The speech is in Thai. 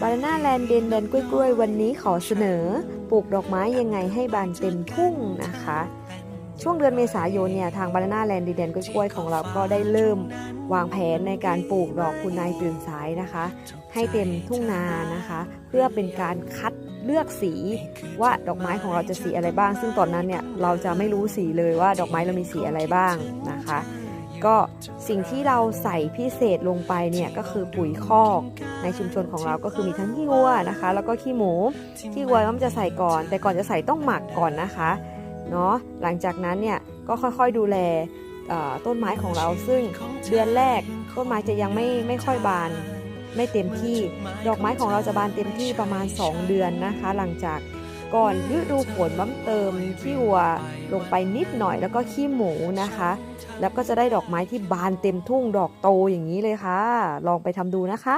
บานาน่าแลนด์เดนแดนกล้วยๆ วันนี้ขอเสนอ ปลูกดอกไม้ยังไงให้บานเต็มทุ่งนะคะ ช่วงเดือนเมษายนเนี่ยทางบานาน่าแลนด์เดนแดนกล้วยๆของเราก็ได้เริ่มวางแผนในการปลูกดอกคุณนายตื่นสายนะคะ ให้เต็มทุ่งนานะคะ เพื่อเป็นการคัดเลือกสีว่าดอกไม้ของเราจะสีอะไรบ้าง ซึ่งตอนนั้นเนี่ยเราจะไม่รู้สีเลยว่าดอกไม้เรามีสีอะไรบ้างนะคะ ก็สิ่งที่เราใส่พิเศษลงไปเนี่ยก็คือปุ๋ยคอกในชุมชนของเราก็คือมีทั้งขี้วัวนะคะ แล้วก็ขี้หมูขี้วัวก็จะใส่ก่อน แต่ก่อนจะใส่ต้องหมักก่อนนะคะเนาะหลังจากนั้นเนี่ยก็ค่อยๆดูแลต้นไม้ของเราซึ่งเดือนแรกต้นไม้จะยังไม่ไม่ค่อยบานไม่เต็มที่ ดอกไม้ของเราจะบานเต็มที่ประมาณ 2 เดือนนะคะ หลังจาก ก่อนฤดูฝนบั้มเติมขี้วัวลงไปนิดหน่อยแล้วก็ขี้หมูนะคะ แล้วก็จะได้ดอกไม้ที่บานเต็มทุ่งดอกโตอย่างนี้เลยค่ะ ลองไปทำดูนะคะ